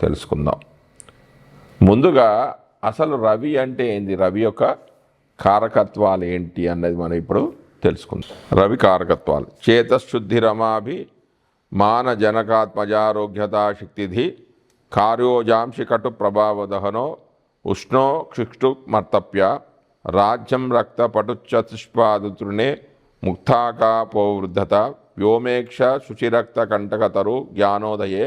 తెలుసుకుందాం. ముందుగా అసలు రవి అంటే ఏంది? రవి యొక్క కారకత్వాలు ఏంటి అన్నది మనం ఇప్పుడు తెలుసుకుందాం. రవి కారకత్వాలు. చేతశుద్ధి రమాభి మాన జనకాత్మజారోగ్యతా శక్తిధి కార్యోజాంశి కటు ప్రభావదహనో ఉష్ణో క్షిక్షు మర్తప్య రాజ్యం రక్త పటుచతుష్పాదుతృణే ముక్తాకాపోవృద్ధత వ్యోమేక్ష శుచిరక్త కంటకతరు జ్ఞానోదయే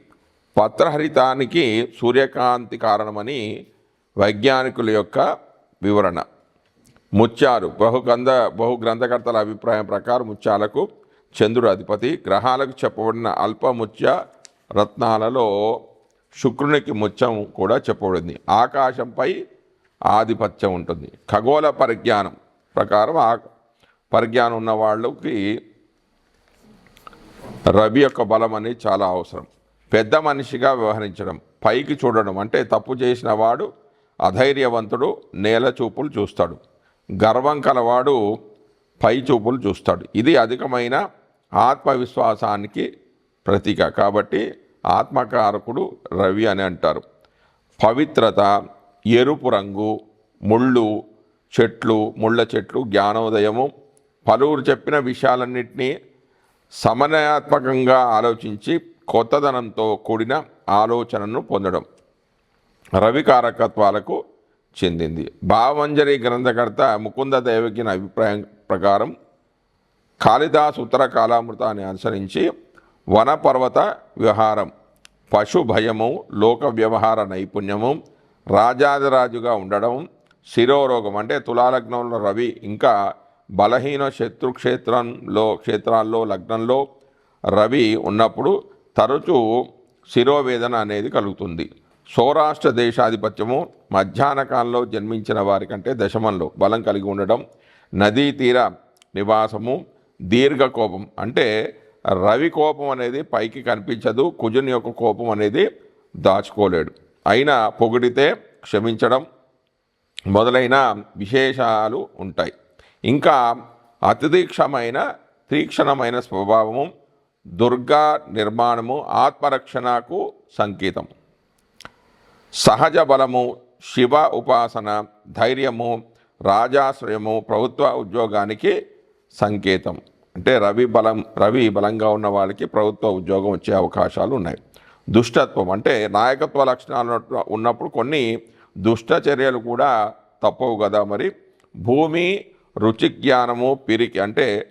పత్రహరితానికి సూర్యకాంతి కారణమని వైజ్ఞానికుల యొక్క వివరణ. ముత్యాలు బహుగంధ బహు గ్రంథకర్తల అభిప్రాయం ప్రకారం ముత్యాలకు చంద్రుడు అధిపతి. గ్రహాలకు చెప్పబడిన అల్ప ముత్య రత్నాలలో శుక్రునికి ముత్యం కూడా చెప్పబడింది. ఆకాశంపై ఆధిపత్యం ఉంటుంది. ఖగోళ పరిజ్ఞానం ప్రకారం ఆ పరిజ్ఞానం ఉన్న వాళ్ళకి రవి యొక్క బలం అనేది చాలా అవసరం. పెద్ద మనిషిగా వ్యవహరించడం పైకి చూడడం అంటే తప్పు చేసిన వాడు అధైర్యవంతుడు నేల చూపులు చూస్తాడు. గర్వం కలవాడు పై చూపులు చూస్తాడు. ఇది అధికమైన ఆత్మవిశ్వాసానికి ప్రతీక. కాబట్టి ఆత్మకారకుడు రవి అని అంటారు. పవిత్రత ఎరుపు రంగు ముళ్ళు చెట్లు ముళ్ళ చెట్లు జ్ఞానోదయము పలువురు చెప్పిన విషయాలన్నింటినీ సమన్వయాత్మకంగా ఆలోచించి కొత్తదనంతో కూడిన ఆలోచనను పొందడం రవి కారకత్వాలకు చెందింది. భావంజరి గ్రంథకర్త ముకుంద దేవకిన అభిప్రాయం ప్రకారం కాళిదాస్ ఉత్తర కాలామృతాన్ని అనుసరించి వనపర్వత వ్యవహారం పశు భయము లోక వ్యవహార నైపుణ్యము రాజాదిరాజుగా ఉండడం శిరోరోగం అంటే తులాలగ్నంలో రవి ఇంకా బలహీన శత్రుక్షేత్రంలో క్షేత్రాల్లో లగ్నంలో రవి ఉన్నప్పుడు తరచూ శిరోవేదన అనేది కలుగుతుంది. సౌరాష్ట్ర దేశాధిపత్యము మధ్యాహ్న కాలంలో జన్మించిన వారికంటే దశమంలో బలం కలిగి ఉండడం నదీ తీర నివాసము దీర్ఘ కోపం అంటే రవి కోపం అనేది పైకి కనిపించదు కుజుని యొక్క కోపం అనేది దాచుకోలేడు. అయినా పొగిడితే క్షమించడం మొదలైన విశేషాలు ఉంటాయి. ఇంకా అతిదీక్షమైన తీక్షణమైన స్వభావము దుర్గా నిర్మాణము ఆత్మరక్షణకు సంకేతం. సహజ బలము శివ ఉపాసన ధైర్యము రాజాశ్రయము ప్రభుత్వ ఉద్యోగానికి సంకేతం. అంటే రవి బలం రవి బలంగా ఉన్న వాళ్ళకి ప్రభుత్వ ఉద్యోగం వచ్చే అవకాశాలు ఉన్నాయి. దుష్టత్వం అంటే నాయకత్వ లక్షణాలు ఉన్నప్పుడు కొన్ని దుష్ట చర్యలు కూడా తప్పవు కదా మరి. భూమి రుచి జ్ఞానము పిరికి అంటే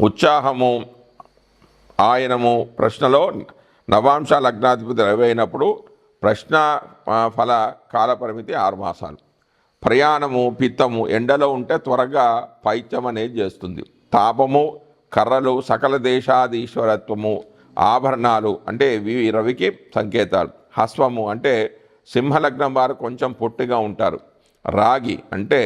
ఉత్సాహము ఆయనము ప్రశ్నలో నవాంశ లగ్నాధిపతి రవి అయినప్పుడు ప్రశ్న ఫల కాలపరిమితి ఆరు మాసాలు. ప్రయాణము పిత్తము ఎండలో ఉంటే త్వరగా పైత్యం అనేది చేస్తుంది. తాపము కర్రలు సకల దేశాధీశ్వరత్వము ఆభరణాలు అంటే ఇవి రవికి సంకేతాలు. హస్వము అంటే సింహలగ్నం వారు కొంచెం పొట్టిగా ఉంటారు. రాగి అంటే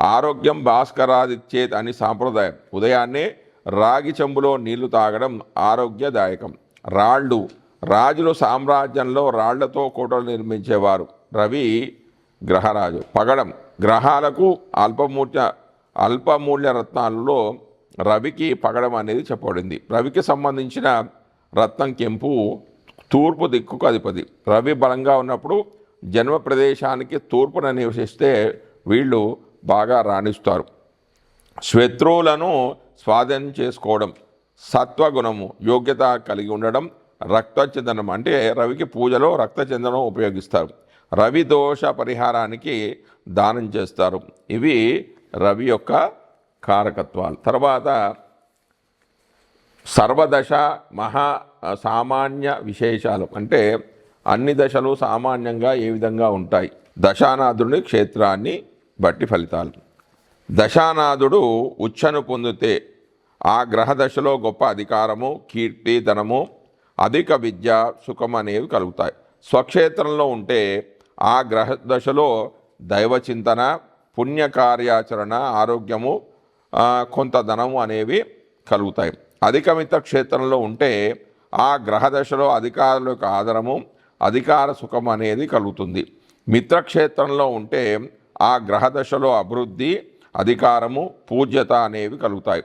ఆరోగ్యం భాస్కరాదిచ్చేది అని సాంప్రదాయం. ఉదయాన్నే రాగి చెంబులో నీళ్ళు తాగడం ఆరోగ్యదాయకం. రాళ్ళు రాజులు సామ్రాజ్యంలో రాళ్ళతో కోటలు నిర్మించేవారు. రవి గ్రహరాజు. పగడం. గ్రహాలకు అల్పమూల్య అల్పమూల్య రత్నాలలో రవికి పగడం అనేది చెప్పబడింది. రవికి సంబంధించిన రత్నం కెంపు తూర్పు దిక్కుకు అధిపతి. రవి బలంగా ఉన్నప్పుడు జన్మ ప్రదేశానికి తూర్పున నివసిస్తే వీళ్ళు బాగా రాణిస్తారు. శత్రువులను స్వాధీనం చేసుకోవడం సత్వగుణము యోగ్యత కలిగి ఉండడం రక్తచందనం అంటే రవికి పూజలో రక్తచందనం ఉపయోగిస్తారు. రవి దోష పరిహారానికి దానం చేస్తారు. ఇవి రవి యొక్క కారకత్వాలు. తర్వాత సర్వదశ మహా సామాన్య విశేషాలు. అంటే అన్ని దశలు సామాన్యంగా ఏ విధంగా ఉంటాయి? దశానాథుని క్షేత్రాన్ని బట్టి ఫలితాలు. దశానాథుడు ఉచ్చను పొందితే ఆ గ్రహ దశలో గొప్ప అధికారము కీర్తి ధనము అధిక విద్య సుఖం అనేవి కలుగుతాయి. స్వక్షేత్రంలో ఉంటే ఆ గ్రహ దశలో దైవ చింతన పుణ్య కార్యాచరణ ఆరోగ్యము కొంత ధనము అనేవి కలుగుతాయి. అధికమిత క్షేత్రంలో ఉంటే ఆ గ్రహ దశలో అధికారుల యొక్క ఆదరము అధికార సుఖం అనేది కలుగుతుంది. మిత్రక్షేత్రంలో ఉంటే ఆ గ్రహ దశలో అభివృద్ధి అధికారము పూజ్యత అనేవి కలుగుతాయి.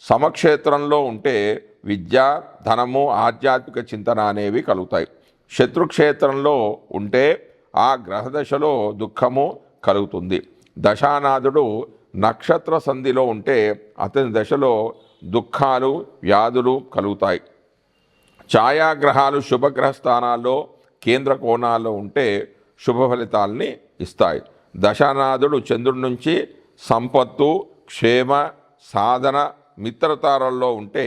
సమక్షేత్రంలో ఉంటే విద్య ధనము ఆధ్యాత్మిక చింతన అనేవి కలుగుతాయి. శత్రుక్షేత్రంలో ఉంటే ఆ గ్రహ దశలో దుఃఖము కలుగుతుంది. దశానాథుడు నక్షత్ర సంధిలో ఉంటే అతని దశలో దుఃఖాలు వ్యాధులు కలుగుతాయి. ఛాయాగ్రహాలు శుభగ్రహ స్థానాల్లో కేంద్ర కోణాల్లో ఉంటే శుభ ఫలితాలని ఇస్తాయి. దశానాథుడు చంద్రుడి నుంచి సంపత్తు క్షేమ సాధన మిత్రతారల్లో ఉంటే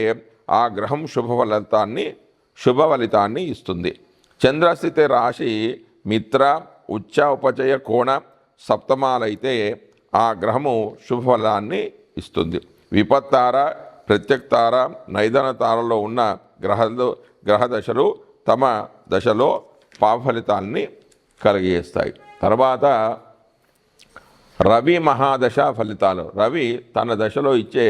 ఆ గ్రహం శుభ ఫలితాన్ని శుభ ఫలితాన్ని ఇస్తుంది. చంద్రస్థితి రాశి మిత్ర ఉచ్చ ఉపచయ కోణ సప్తమాలైతే ఆ గ్రహము శుభఫలాన్ని ఇస్తుంది. విపత్తార ప్రత్యక్తార నైదన తారలో ఉన్న గ్రహాలు గ్రహ దశలు తమ దశలో పాఫలితాన్ని కలిగేస్తాయి తర్వాత రవి మహాదశ ఫలితాలు. రవి తన దశలో ఇచ్చే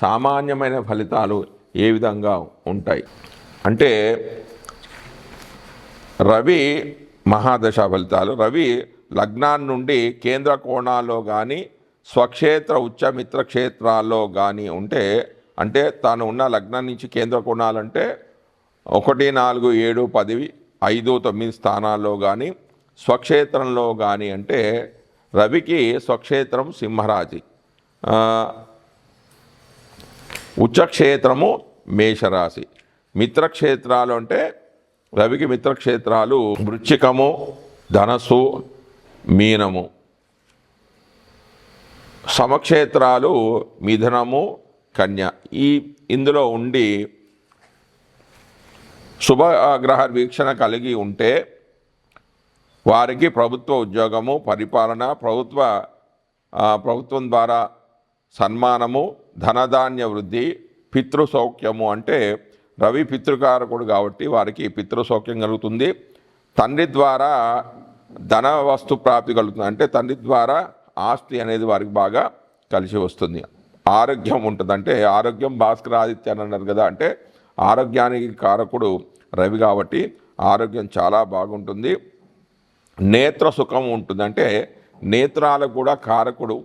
సామాన్యమైన ఫలితాలు ఏ విధంగా ఉంటాయి? అంటే రవి మహాదశ ఫలితాలు. రవి లగ్నాన్ని నుండి కేంద్ర కోణాల్లో కానీ స్వక్షేత్ర ఉచ్చమిత్ర క్షేత్రాల్లో కానీ ఉంటే అంటే తాను ఉన్న లగ్నం నుంచి కేంద్ర కోణాలంటే ఒకటి నాలుగు ఏడు పది ఐదు తొమ్మిది స్థానాల్లో కానీ స్వక్షేత్రంలో కానీ అంటే రవికి స్వక్షేత్రం సింహరాశి ఉచ్చక్షేత్రము మేషరాశి. మిత్రక్షేత్రాలు అంటే రవికి మిత్రక్షేత్రాలు వృచ్చికము ధనస్సు మీనము. సమక్షేత్రాలు మిథునము కన్య. ఈ ఇందులో ఉండి శుభగ్రహ వీక్షణ కలిగి ఉంటే వారికి ప్రభుత్వ ఉద్యోగము పరిపాలన ప్రభుత్వ ప్రభుత్వం ద్వారా సన్మానము ధనధాన్య వృద్ధి పితృ సౌఖ్యము అంటే రవి పితృకారకుడు కాబట్టి వారికి పితృ సౌఖ్యం కలుగుతుంది. తండ్రి ద్వారా ధన వస్తు ప్రాప్తి కలుగుతుంది. అంటే తండ్రి ద్వారా ఆస్తి అనేది వారికి బాగా కలిసి వస్తుంది. ఆరోగ్యం ఉంటుంది. అంటే ఆరోగ్యం భాస్కర ఆదిత్య అని అన్నారు కదా. అంటే ఆరోగ్యానికి కారకుడు రవి కాబట్టి ఆరోగ్యం చాలా బాగుంటుంది. నేత్ర సుఖం ఉంటుందంటే నేత్రాలకు కూడా కారకుడు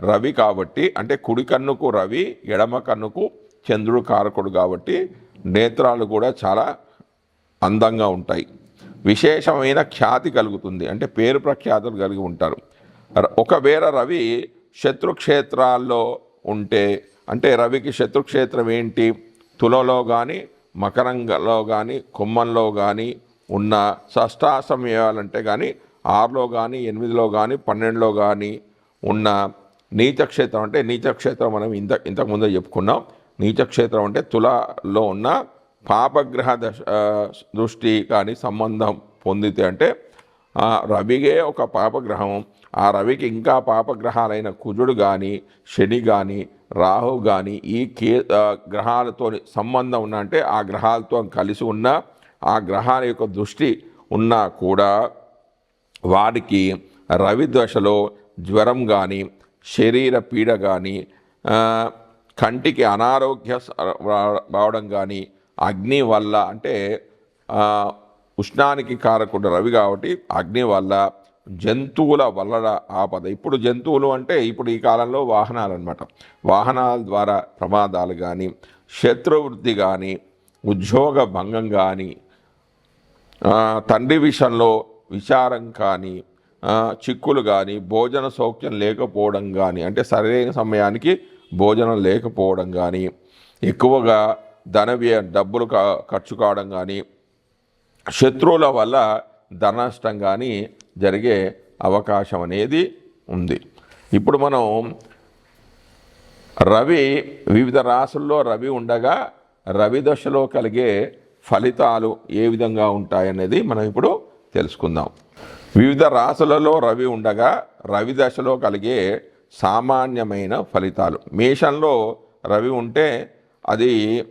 రవి కాబట్టి అంటే కుడి కన్నుకు రవి ఎడమ కన్నుకు చంద్రుడు కారకుడు కాబట్టి నేత్రాలు కూడా చాలా అందంగా ఉంటాయి. విశేషమైన ఖ్యాతి కలుగుతుంది. అంటే పేరు ప్రఖ్యాతులు కలిగి ఉంటారు. ఒకవేళ రవి శత్రుక్షేత్రాల్లో ఉంటే అంటే రవికి శత్రుక్షేత్రం ఏంటి? తులలో కానీ మకరంగలో కానీ కుమ్మంలో కానీ ఉన్న షష్టాసమయాలంటే కానీ ఆరులో కానీ ఎనిమిదిలో కానీ పన్నెండులో కానీ ఉన్న నీచక్షేత్రం అంటే నీచక్షేత్రం మనం ఇంత ఇంతకుముందే చెప్పుకున్నాం. నీచక్షేత్రం అంటే తులలో ఉన్న పాపగ్రహ దశ దృష్టి కానీ సంబంధం పొందితే అంటే ఆ రవిగే ఒక పాపగ్రహం. ఆ రవికి ఇంకా పాపగ్రహాలైన కుజుడు కానీ శని కానీ రాహు కానీ ఈ కే గ్రహాలతో సంబంధం ఉన్న అంటే ఆ గ్రహాలతో కలిసి ఉన్న ఆ గ్రహాల యొక్క దృష్టి ఉన్నా కూడా వారికి రవి దశలో జ్వరం కానీ శరీర పీడ కానీ కంటికి అనారోగ్య రావడం కానీ అగ్ని వల్ల అంటే ఉష్ణానికి కారకుండా రవి కాబట్టి అగ్ని వల్ల జంతువుల వల్ల ఆపద. ఇప్పుడు జంతువులు అంటే ఇప్పుడు ఈ కాలంలో వాహనాలు అనమాట వాహనాల ద్వారా ప్రమాదాలు కానీ శత్రువృద్ధి కానీ ఉద్యోగ భంగం కానీ తండ్రి విషయంలో విచారం కానీ చిక్కులు కానీ భోజన సౌఖ్యం లేకపోవడం కానీ అంటే సరైన సమయానికి భోజనం లేకపోవడం కానీ ఎక్కువగా ధన వ్యయ డబ్బులు ఖర్చు కావడం కానీ శత్రువుల వల్ల ధన నష్టం కానీ జరిగే అవకాశం అనేది ఉంది. ఇప్పుడు మనం రవి వివిధ రాసుల్లో రవి ఉండగా రవి దశలో కలిగే ఫలితాలు ఏ విధంగా ఉంటాయనేది మనం ఇప్పుడు తెలుసుకుందాం. వివిధ రాశులలో రవి ఉండగా రవి దశలో కలిగే సామాన్యమైన ఫలితాలు. మేషంలో రవి ఉంటే అది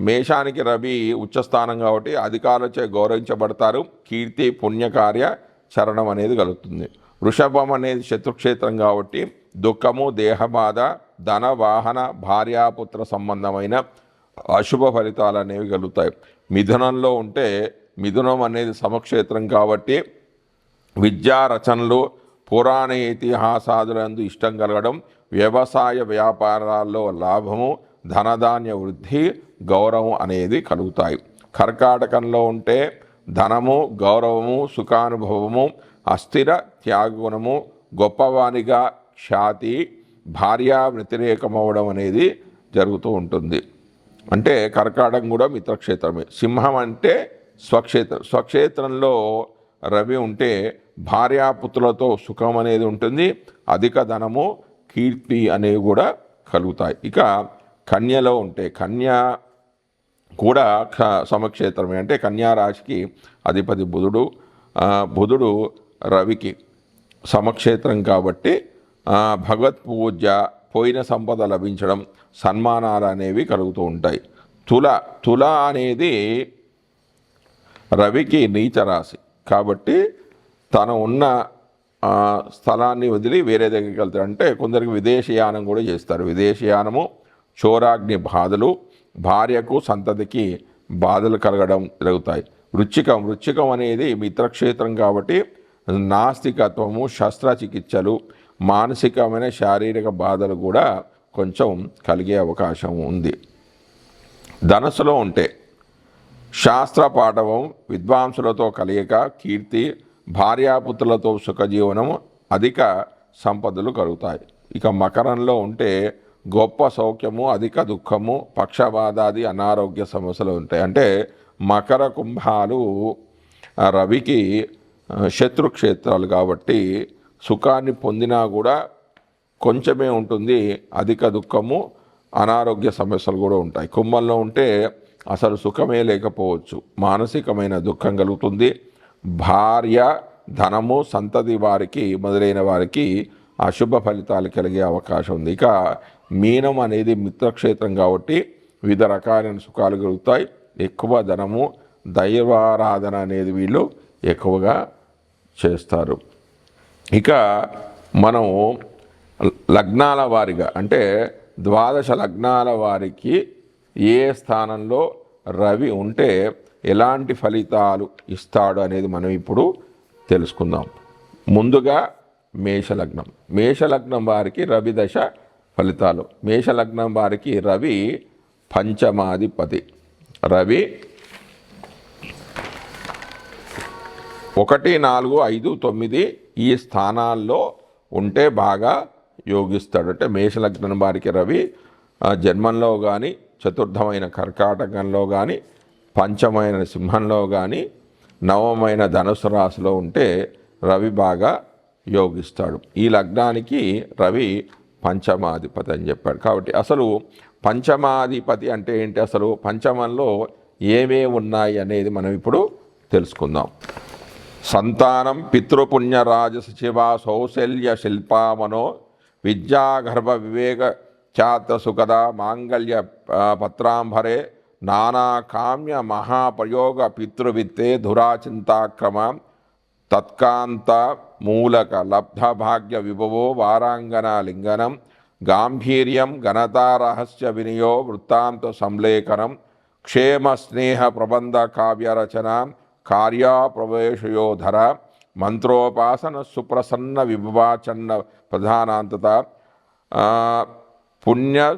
మేషానికి రవి ఉచ్చస్థానం కాబట్టి అధికారులచే గౌరవించబడతారు. కీర్తి పుణ్యకార్య చరణం అనేది కలుగుతుంది. వృషభం అనేది శత్రుక్షేత్రం కాబట్టి దుఃఖము దేహబాధ ధన వాహన భార్యాపుత్ర సంబంధమైన అశుభ ఫలితాలు అనేవి కలుగుతాయి. మిథునంలో ఉంటే మిథునం అనేది సమక్షేత్రం కాబట్టి విద్యా రచనలు పురాణ ఇతిహాసాదులందు ఇష్టం కలగడం వ్యవసాయ వ్యాపారాల్లో లాభము ధనధాన్య వృద్ధి గౌరవం అనేది కలుగుతాయి. కర్కాటకంలో ఉంటే ధనము గౌరవము సుఖానుభవము అస్థిర త్యాగగుణము గొప్పవానిగా ఖ్యాతి భార్య వ్యతిరేకమవడం అనేది జరుగుతూ ఉంటుంది. అంటే కర్కాటకం కూడా మిత్రక్షేత్రమే. సింహం అంటే స్వక్షేత్రం. స్వక్షేత్రంలో రవి ఉంటే భార్యాపుత్రులతో సుఖం అనేది ఉంటుంది. అధిక ధనము కీర్తి అనేవి కూడా కలుగుతాయి. ఇక కన్యలో ఉంటే కన్య కూడా సమక్షేత్రమే. అంటే కన్యారాశికి అధిపతి బుధుడు. బుధుడు రవికి సమక్షేత్రం కాబట్టి భగవత్ పూజ పోయిన సంపద లభించడం సన్మానాలు అనేవి కలుగుతూ ఉంటాయి. తుల తుల అనేది రవికి నీచ రాశి. కాబట్టి తను ఉన్న స్థలాన్ని వదిలి వేరే దగ్గరికి వెళ్తారు అంటే కొందరికి విదేశీయానం కూడా చేస్తారు. విదేశీయానము చోరాగ్ని బాధలు భార్యకు సంతతికి బాధలు కలగడం జరుగుతాయి. వృచ్చికం వృచ్చికం అనేది మిత్రక్షేత్రం కాబట్టి నాస్తికత్వము శస్త్రచికిత్సలు మానసికమైన శారీరక బాధలు కూడా కొంచెం కలిగే అవకాశం ఉంది. ధనస్సులో ఉంటే శాస్త్ర పాఠవం విద్వాంసులతో కలియక కీర్తి భార్యాపుత్రులతో సుఖజీవనం అధిక సంపదలు కలుగుతాయి. ఇక మకరంలో ఉంటే గొప్ప సౌఖ్యము అధిక దుఃఖము పక్షవాదాది అనారోగ్య సమస్యలు ఉంటాయి. అంటే మకర కుంభాలు రవికి శత్రుక్షేత్రాలు కాబట్టి సుఖాన్ని పొందినా కూడా కొంచెమే ఉంటుంది అధిక దుఃఖము అనారోగ్య సమస్యలు కూడా ఉంటాయి. కుంభంలో ఉంటే అసలు సుఖమే లేకపోవచ్చు. మానసికమైన దుఃఖం కలుగుతుంది. భార్య ధనము సంతతి వారికి మొదలైన వారికి అశుభ ఫలితాలు కలిగే అవకాశం ఉంది. ఇక మీనం అనేది మిత్రక్షేత్రం కాబట్టి వివిధ రకాలైన సుఖాలు కలుగుతాయి. ఎక్కువ ధనము దైవారాధన అనేది వీళ్ళు ఎక్కువగా చేస్తారు. ఇక మనం లగ్నాల వారిగా అంటే ద్వాదశ లగ్నాల వారికి ఏ స్థానంలో రవి ఉంటే ఎలాంటి ఫలితాలు ఇస్తాడు అనేది మనం ఇప్పుడు తెలుసుకుందాం. ముందుగా మేషలగ్నం. మేషలగ్నం వారికి రవి దశ ఫలితాలు. మేషలగ్నం వారికి రవి పంచమాధిపతి. రవి ఒకటి నాలుగు ఐదు తొమ్మిది ఈ స్థానాల్లో ఉంటే బాగా యోగిస్తాడు అంటే మేషలగ్నం వారికి రవి జన్మంలో కానీ చతుర్థమైన కర్కాటకంలో కానీ పంచమైన సింహంలో కానీ నవమైన ధనుసు రాశిలో ఉంటే రవి బాగా యోగిస్తాడు. ఈ లగ్నానికి రవి పంచమాధిపతి అని చెప్పాడు. కాబట్టి అసలు పంచమాధిపతి అంటే ఏంటి? అసలు పంచమంలో ఏమేమి ఉన్నాయి అనేది మనం ఇప్పుడు తెలుసుకుందాం. సంతానం పితృపుణ్య రాజసచివ సౌశల్య శిల్పామనో విద్యాగర్భ వివేక ఖ్యాత సుఖద మాంగళ్య పత్రాంభరే పత్రాంబరే నానా కామ్య మహాప్రయోగ పితృవిత్తే ధురాచింతాక్రమ తత్కాంత మూలక లబ్ధభాగ్య విభవో వారాంగన లింగనం గాంభీర్యం ఘనతారహస్య వినియో వృత్తాంత సంలేఖనం క్షేమ స్నేహ ప్రబంధ కావ్యరచన కార్యాప్రవేశయోధర మంత్రోపాసన సుప్రసన్న విభవాచన్న ప్రధానాంతత పుణ్య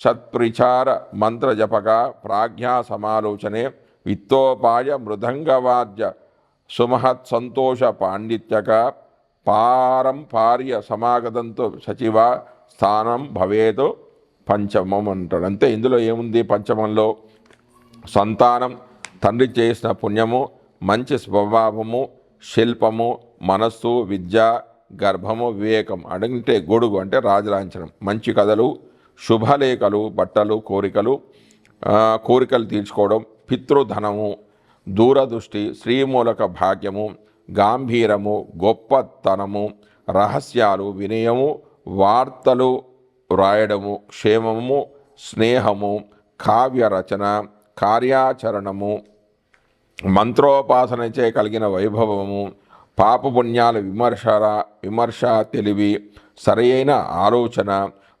సత్ప్రిచార మంత్రజపక ప్రాజ్ఞా సమాలోచనే విత్తోపాయ మృదంగవాద్య సుమహత్ సంతోష పాండిత్యక పారంపార్య సమాగతంతో సచివ స్థానం భవేతు పంచమం అంటాడు. అంతే ఇందులో ఏముంది పంచమంలో? సంతానం తండ్రి చేసిన పుణ్యము మంచి స్వభావము శిల్పము మనస్సు విద్య గర్భము వివేకం అడిగితే గొడుగు అంటే రాజలాంఛనం మంచి కథలు శుభలేఖలు బట్టలు కోరికలు కోరికలు తీర్చుకోవడం పితృధనము దూరదృష్టి శ్రీమూలక భాగ్యము గాంభీరము గొప్పతనము రహస్యాలు వినయము వార్తలు వ్రాయడము క్షేమము స్నేహము కావ్య రచన కార్యాచరణము మంత్రోపాసనచే కలిగిన వైభవము పాపపుణ్యాల విమర్శర విమర్శ తెలివి సరైన ఆలోచన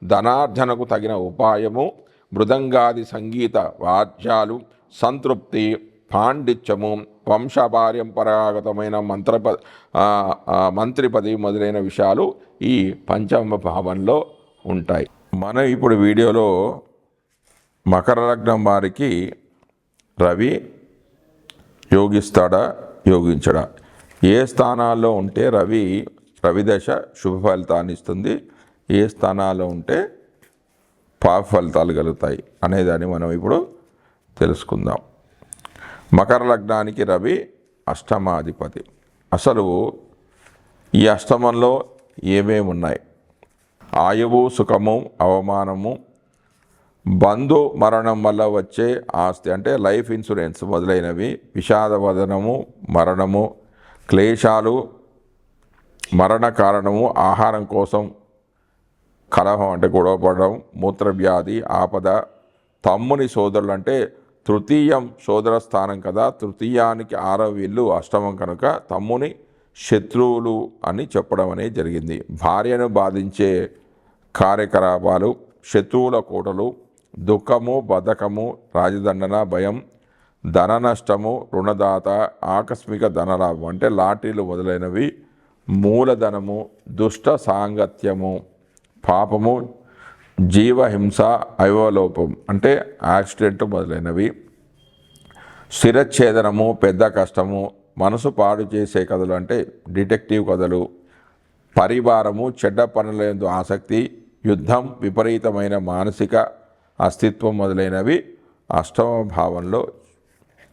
ధనార్జనకు తగిన ఉపాయము మృదంగాది సంగీత వాద్యాలు సంతృప్తి పాండిత్యము వంశపారంపరాగతమైన మంత్రప ఆ, మంత్రిపది మొదలైన విషయాలు ఈ పంచమ భావంలో ఉంటాయి. మనం ఇప్పుడు వీడియోలో మకర లగ్నం వారికి రవి యోగిస్తాడా? యోగించడా? ఏ స్థానాల్లో ఉంటే రవి రవిదశ శుభ ఫలితాన్ని ఇస్తుంది? ఏ స్థానాల్లో ఉంటే పాప ఫలితాలు కలుగుతాయి? అనేదాన్ని మనం ఇప్పుడు తెలుసుకుందాం. మకర లగ్నానికి రవి అష్టమాధిపతి. అసలు ఈ అష్టమంలో ఏమేమి ఉన్నాయి ఆయువు సుఖము అవమానము బంధు మరణం వల్ల వచ్చే ఆస్తి అంటే లైఫ్ ఇన్సూరెన్స్ మొదలైనవి విషాదవదనము మరణము క్లేశాలు మరణ కారణము ఆహారం కోసం కలహం అంటే గొడవపడడం మూత్రవ్యాధి ఆపద. తమ్ముని సోదరులు అంటే తృతీయం సోదర స్థానం కదా తృతీయానికి ఆరవ ఇల్లు అష్టమం కనుక తమ్ముని శత్రువులు అని చెప్పడం అనేది జరిగింది. భార్యను బాధించే కార్యకలాపాలు శత్రువుల కోటలు దుఃఖము బధకము రాజదండన భయం ధన నష్టము రుణదాత ఆకస్మిక ధనలాభం అంటే లాటరీలు మొదలైనవి మూలధనము దుష్ట సాంగత్యము పాపము జీవహింస అవలోపం అంటే యాక్సిడెంట్ మొదలైనవి. శిరఛేదనము పెద్ద కష్టము మనసు పాడు చేసే కథలు అంటే డిటెక్టివ్ కథలు పరివారము చెడ్డ పనులందు ఆసక్తి యుద్ధం విపరీతమైన మానసిక అస్తిత్వం మొదలైనవి అష్టమ భావంలో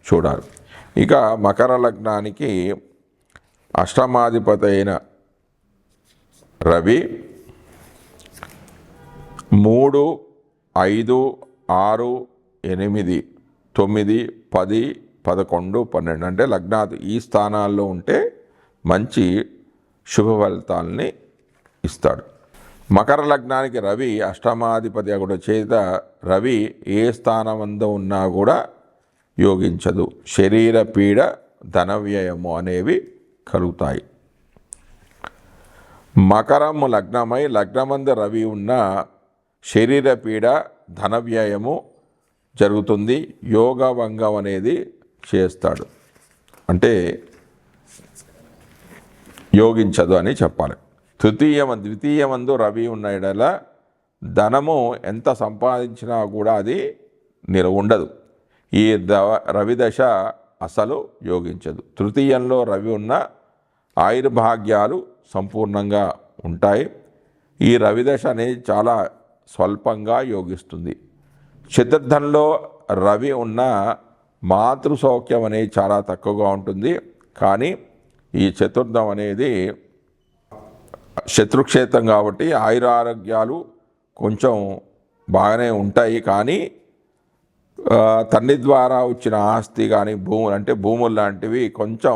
చూడాలి. ఇక మకర లగ్నానికి అష్టమాధిపతి అయిన రవి మూడు ఐదు ఆరు ఎనిమిది తొమ్మిది పది పదకొండు పన్నెండు అంటే లగ్నాది ఈ స్థానాల్లో ఉంటే మంచి శుభ ఫలితాలని ఇస్తాడు. మకర లగ్నానికి రవి అష్టమాధిపతి కూడా చేత రవి ఏ స్థానమందు ఉన్నా కూడా యోగించదు. శరీర పీడ ధనవ్యయము అనేవి కలుగుతాయి. మకరము లగ్నమై లగ్నమందు రవి ఉన్న శరీర పీడ ధన వ్యయము జరుగుతుంది. యోగభంగం అనేది చేస్తాడు. అంటే యోగించదు అని చెప్పాలి. తృతీయం ద్వితీయమందు రవి ఉన్న ఎడల ధనము ఎంత సంపాదించినా కూడా అది నిల ఉండదు. ఈ దవ రవి దశ అసలు యోగించదు. తృతీయంలో రవి ఉన్న ఆయుర్భాగ్యాలు సంపూర్ణంగా ఉంటాయి. ఈ రవిదశ అనేది చాలా స్వల్పంగా యోగిస్తుంది. చతుర్థంలో రవి ఉన్న మాతృ సౌఖ్యం అనేది చాలా తక్కువగా ఉంటుంది. కానీ ఈ చతుర్థం అనేది శత్రుక్షేత్రం కాబట్టి ఆయురారోగ్యాలు కొంచెం బాగానే ఉంటాయి కానీ తండ్రి ద్వారా వచ్చిన ఆస్తి కానీ భూములు అంటే భూములు లాంటివి కొంచెం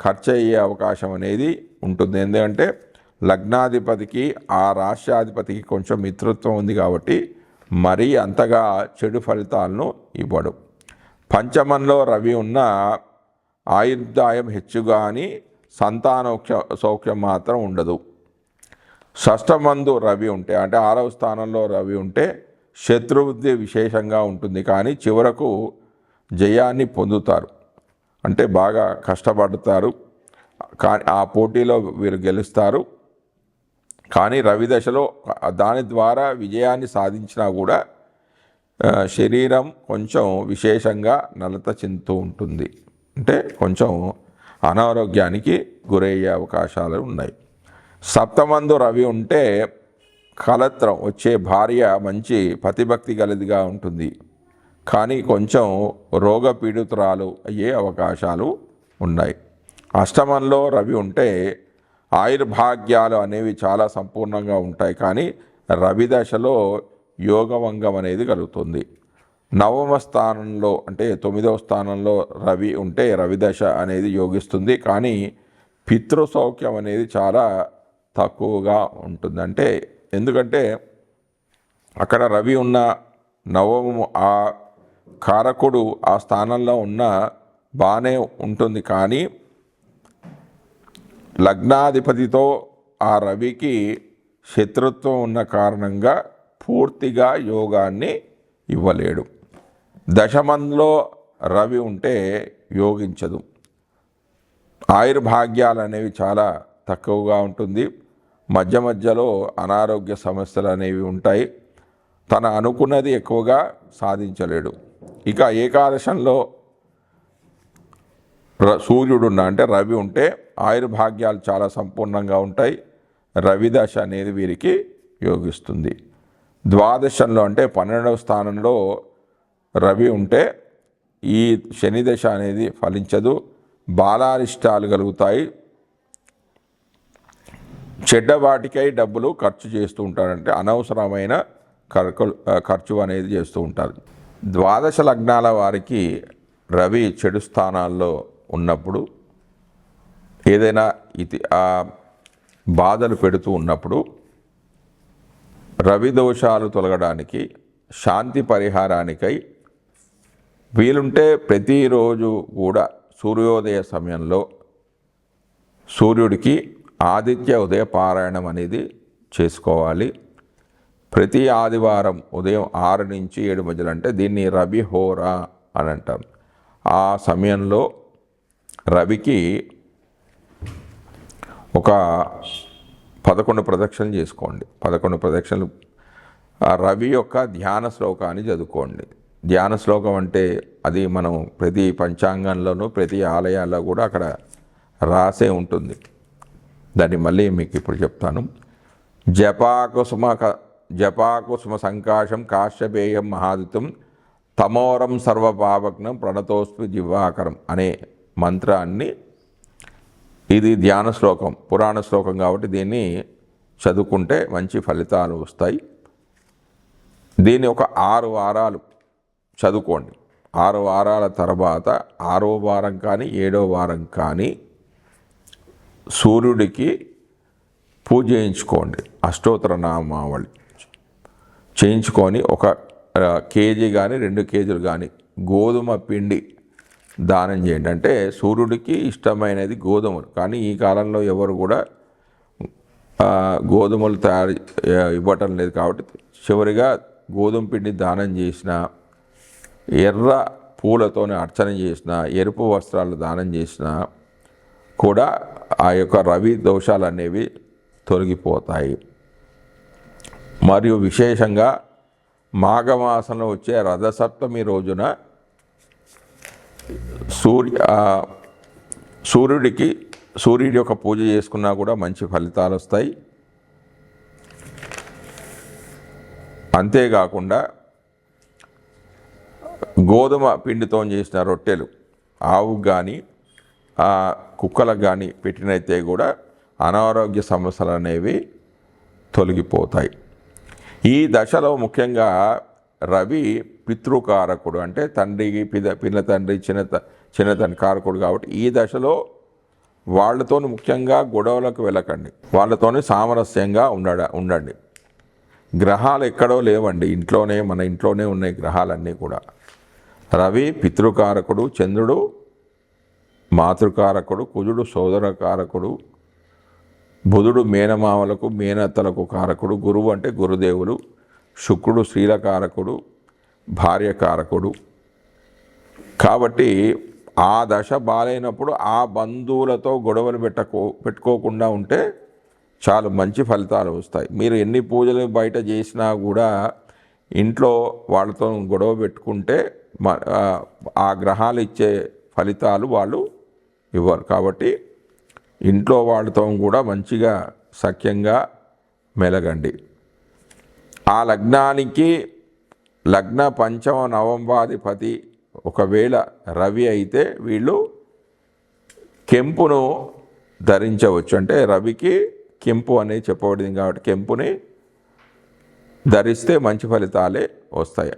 ఖర్చు అయ్యే అవకాశం అనేది ఉంటుంది. ఎందుకంటే లగ్నాధిపతికి ఆ రాష్ట్రాధిపతికి కొంచెం మిత్రత్వం ఉంది కాబట్టి మరీ అంతగా చెడు ఫలితాలను ఇవ్వడు. పంచమంలో రవి ఉన్న ఆయుర్దాయం హెచ్చు కానీ సంతానోక్ష సౌఖ్యం మాత్రం ఉండదు. షష్టమందు రవి ఉంటే అంటే ఆరవ స్థానంలో రవి ఉంటే శత్రువుద్ధి విశేషంగా ఉంటుంది. కానీ చివరకు జయాన్ని పొందుతారు. అంటే బాగా కష్టపడతారు. కానీ ఆ పోటీలో వీరు గెలుస్తారు. కానీ రవి దశలో దాని ద్వారా విజయాన్ని సాధించినా కూడా శరీరం కొంచెం విశేషంగా నలత చెందుతూ ఉంటుంది. అంటే కొంచెం అనారోగ్యానికి గురయ్యే అవకాశాలు ఉన్నాయి. సప్తమందు రవి ఉంటే కలత్రం వచ్చే భార్య మంచి పతిభక్తి గలదిగా ఉంటుంది. కానీ కొంచెం రోగపీడితురాలు అయ్యే అవకాశాలు ఉన్నాయి. అష్టమంలో రవి ఉంటే ఆయుర్భాగ్యాలు అనేవి చాలా సంపూర్ణంగా ఉంటాయి. కానీ రవి దశలో యోగవంగం అనేది కలుగుతుంది. నవమ స్థానంలో అంటే తొమ్మిదవ స్థానంలో రవి ఉంటే రవి దశ అనేది యోగిస్తుంది. కానీ పితృసౌఖ్యం అనేది చాలా తక్కువగా ఉంటుంది. అంటే ఎందుకంటే అక్కడ రవి ఉన్న నవము ఆ కారకుడు ఆ స్థానంలో ఉన్న బాగానే ఉంటుంది. కానీ లగ్నాధిపతితో ఆ రవికి శత్రుత్వం ఉన్న కారణంగా పూర్తిగా యోగాన్ని ఇవ్వలేడు. దశమంలో రవి ఉంటే యోగించదు. ఆయుర్భాగ్యాలు అనేవి చాలా తక్కువగా ఉంటుంది. మధ్య మధ్యలో అనారోగ్య సమస్యలు అనేవి ఉంటాయి. తన అనుకున్నది ఎక్కువగా సాధించలేడు. ఇక ఏకాదశంలో ర సూర్యుడున్న అంటే రవి ఉంటే ఆయుర్భాగ్యాలు చాలా సంపూర్ణంగా ఉంటాయి. రవి దశ అనేది వీరికి యోగిస్తుంది. ద్వాదశంలో అంటే పన్నెండవ స్థానంలో రవి ఉంటే ఈ శని దశ అనేది ఫలించదు. బాలారిష్టాలు కలుగుతాయి. చెడ్డ వాటికై డబ్బులు ఖర్చు చేస్తూ ఉంటారంటే అనవసరమైన ఖర్చు ఖర్చు అనేది చేస్తూ ఉంటారు. ద్వాదశ లగ్నాల వారికి రవి చెడు స్థానాల్లో ఉన్నప్పుడు ఏదైనా ఇది ఆ బాధలు పెడుతూ ఉన్నప్పుడు రవి దోషాలు తొలగడానికి శాంతి పరిహారానికై వీలుంటే ప్రతిరోజు కూడా సూర్యోదయ సమయంలో సూర్యుడికి ఆదిత్య ఉదయ పారాయణం అనేది చేసుకోవాలి. ప్రతి ఆదివారం ఉదయం ఆరు నుంచి ఏడు మధ్యలో అంటే దీన్ని రవి హోరా అని అంటారు. ఆ సమయంలో రవికి ఒక పదకొండు ప్రదక్షిణలు చేసుకోండి. పదకొండు ప్రదక్షిణలు. రవి యొక్క ధ్యాన శ్లోకాన్ని చదువుకోండి. ధ్యాన శ్లోకం అంటే అది మనం ప్రతి పంచాంగంలోనూ ప్రతి ఆలయాల్లో కూడా అక్కడ రాసే ఉంటుంది. దాన్ని మళ్ళీ మీకు ఇప్పుడు చెప్తాను. జపాకుసుమ జపాకుసుమ సంకాశం కాశ్యపేయం మహాదితం తమోరం సర్వపావగ్నం ప్రణతోస్మి జివాకరం అనే మంత్రాన్ని ఇది ధ్యాన శ్లోకం పురాణ శ్లోకం కాబట్టి దీన్ని చదువుకుంటే మంచి ఫలితాలు వస్తాయి. దీన్ని ఒక ఆరు వారాలు చదువుకోండి. ఆరు వారాల తర్వాత ఆరో వారం కానీ ఏడో వారం కానీ సూర్యుడికి పూజ చేయించుకోండి అష్టోత్తర నామావళి చేయించుకొని ఒక కేజీ కానీ రెండు కేజీలు కానీ గోధుమ పిండి దానం చేయండి. అంటే సూర్యుడికి ఇష్టమైనది గోధుమలు. కానీ ఈ కాలంలో ఎవరు కూడా గోధుమలు తయారు ఇవ్వటం లేదు కాబట్టి చివరిగా గోధుమ పిండి దానం చేసిన ఎర్ర పూలతోనే అర్చన చేసిన ఎరుపు వస్త్రాలు దానం చేసిన కూడా ఆ యొక్క రవి దోషాలు అనేవి తొలగిపోతాయి. మరియు విశేషంగా మాఘమాసంలో వచ్చే రథసప్తమి రోజున సూర్య సూర్యుడికి సూర్యుడి యొక్క పూజ చేసుకున్నా కూడా మంచి ఫలితాలు వస్తాయి. అంతేకాకుండా గోధుమ పిండితో చేసిన రొట్టెలు ఆవుకు కానీ కుక్కలకు కానీ పెట్టినైతే కూడా అనారోగ్య సమస్యలు అనేవి తొలగిపోతాయి. ఈ దశలో ముఖ్యంగా రవి పితృకారకుడు అంటే తండ్రికి పిద పిల్ల తండ్రి చిన్న చిన్న తండ్రి కారకుడు కాబట్టి ఈ దశలో వాళ్ళతో ముఖ్యంగా గొడవలకు వెళ్ళకండి. వాళ్ళతోని సామరస్యంగా ఉండడ ఉండండి. గ్రహాలు ఎక్కడో లేవండి. ఇంట్లోనే మన ఇంట్లోనే ఉన్నాయి గ్రహాలన్నీ కూడా. రవి పితృకారకుడు చంద్రుడు మాతృకారకుడు కుజుడు సోదరకారకుడు బుధుడు మేనమామలకు మేనత్తలకు కారకుడు గురువు అంటే గురుదేవులు శుక్రుడు స్త్రీలకారకుడు భార్యకారకుడు. కాబట్టి ఆ దశ బాలైనప్పుడు ఆ బంధువులతో గొడవలు పెట్టకో పెట్టుకోకుండా ఉంటే చాలా మంచి ఫలితాలు వస్తాయి. మీరు ఎన్ని పూజలు బయట చేసినా కూడా ఇంట్లో వాళ్ళతో గొడవ పెట్టుకుంటే మ- ఆ గ్రహాలు ఇచ్చే ఫలితాలు వాళ్ళు ఇవ్వరు. కాబట్టి ఇంట్లో వాళ్ళతో కూడా మంచిగా సఖ్యంగా మెలగండి. ఆ లగ్నానికి లగ్న పంచమ నవంబాధిపతి ఒకవేళ రవి అయితే వీళ్ళు కెంపును ధరించవచ్చు. అంటే రవికి కెంపు అనేది చెప్పబడింది కాబట్టి కెంపుని ధరిస్తే మంచి ఫలితాలే వస్తాయి.